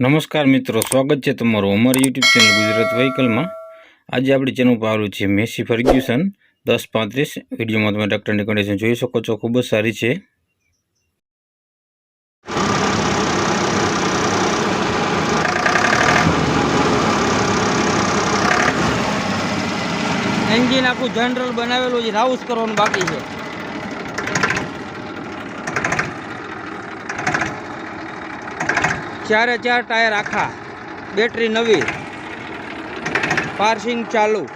નમસ્કાર મિત્રો, સ્વાગત છે તમારું અમારી યુટ્યુબ ચેનલ ગુજરાત વ્હીકલમાં. આજે આપણી ચેનલ પર આવેલું છે મેસી ફર્ગ્યુસન. દસ પાંત્રીસ, વિડીયોમાં તમે ટ્રેક્ટરની કન્ડિશન જોઈ શકો છો, ખૂબ જ સારી છે. એન્જિન આખું જનરલ બનાવેલું છે, રાઉસ કરવાનું બાકી છે. ચારે ચાર ટાયર આખા. બેટરી નવી. પાર્સિંગ ચાલુ.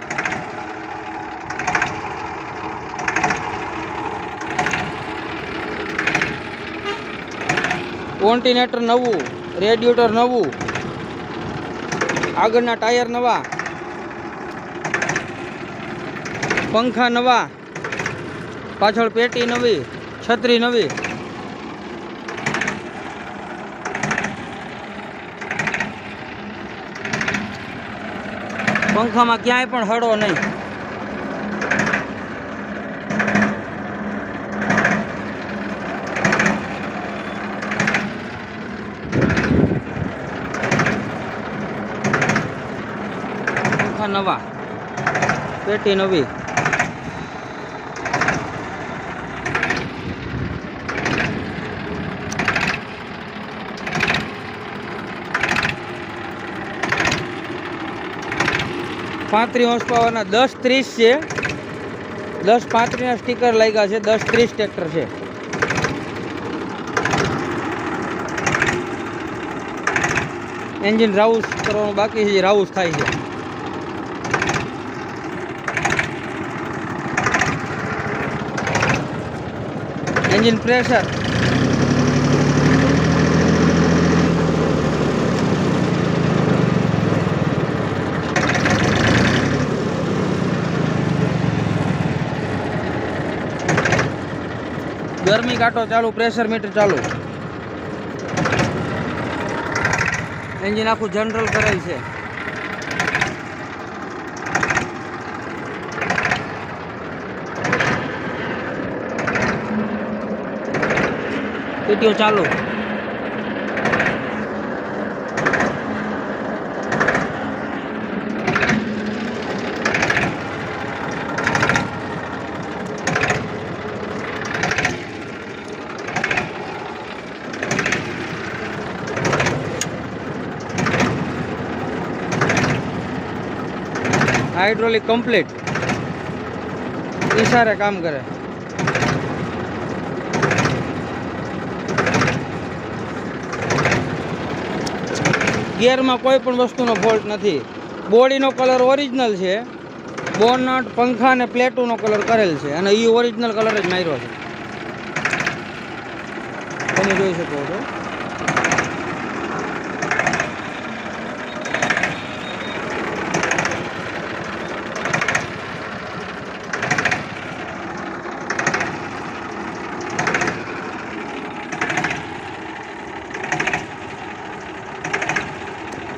કોન્ટિનેટર નવું. રેડ્યુટર નવું. આગળના ટાયર નવા. પંખા નવા. પાછળ પેટી નવી. છત્રી નવી. પંખામાં ક્યાંય પણ હળો નહીં. પંખા નવા. પેટી નવી. પાંત્રીસ હોર્સ પાવરના દસ ત્રીસ છે. દસ પાંત્રીસના સ્ટીકર લાગ્યા છે, દસ ત્રીસ ટ્રેક્ટર છે. એન્જિન રાઉસ કરવાનું બાકી છે રાઉસ થાય છે. એન્જિન પ્રેશર ગરમી કાંટો ચાલુ પ્રેશર મીટર ચાલુ. એન્જિન આખું જનરલ કરેલ છે. પીટીઓ ચાલુ. હાઇડ્રોલિક કમ્પ્લીટ ઈશારે કામ કરે. ગિયરમાં કોઈ પણ વસ્તુનો ફોલ્ટ નથી. બોડીનો કલર ઓરિજિનલ છે. બોનટ, પંખા અને પ્લેટોનો કલર કરેલ છે. અને એ ઓરિજિનલ કલર જ માર્યો છે. તમે જોઈ શકો છો.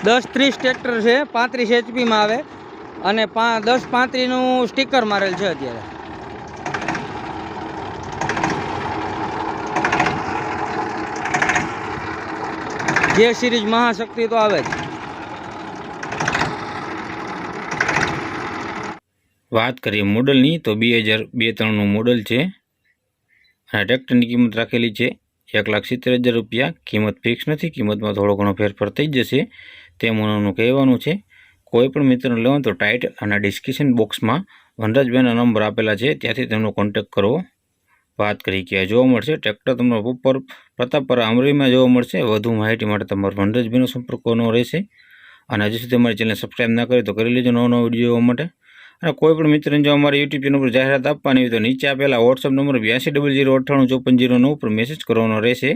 દસ ત્રીસ ટ્રેક્ટર છે, પાંત્રીસ એચપીમાં આવે. અને પા, દસ પાંત્રીસનું સ્ટીકર મારેલ છે અત્યારે. જે સિરીઝ મહાશક્તિ તો આવે જ. વાત કરીએ મોડલની, તો બે હજાર બે ત્રણનું મોડલ છે. અને ટ્રેક્ટરની કિંમત રાખેલી છે. એક લાખ સિત્તેર હજાર રૂપિયા. કિંમત ફિક્સ નથી. કિંમતમાં થોડો ઘણો ફેરફાર થઈ જશે. તે મને કહેવાનું છે, કોઈ પણ મિત્રને લેવાનું તો ટાઈટ અને ડિસ્ક્રિપ્શન બોક્સમાં વનરાજભાઈના નંબર આપેલા છે, ત્યાંથી તેમનો કોન્ટેક્ટ કરવો વાત કરી કે જોવા મળશે ટ્રેક્ટર તમને ઉપર પ્રતાપપરા આમરીમાં જોવા મળશે, વધુ માહિતી માટે તમારો વનરાજભાઈનો સંપર્ક કરવાનો રહેશે. અને હજી સુધી અમારી ચેનલ સબસ્ક્રાઈબ ના કરી તો કરી લેજો નવો નવો વીડિયો જોવા માટે. અને કોઈ પણ મિત્રને જો અમારા યુટ્યુબ ચેનલ પર જાહેરાત આપવાની હોય તો નીચે આપેલા વોટ્સઅપ નંબર બ્યાસી ડબલ જીરો અઠ્ઠાણું ચોપન જીરો નવ પર મેસેજ કરવાનો રહેશે.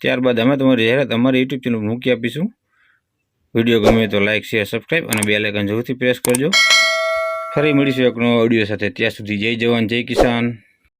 ત્યારબાદ અમે તમારી જાહેરાત અમારી યુટ્યુબ ચેનલ મૂકી આપીશું. વીડિયો ગમે તો લાઇક શેર સબસ્ક્રાઈબ અને બે લાઇકન જરૂરથી પ્રેસ કરજો. ફરી મળીશું એક નવા ઓડિયો સાથે. ત્યાં સુધી જય જવાન, જય કિસાન.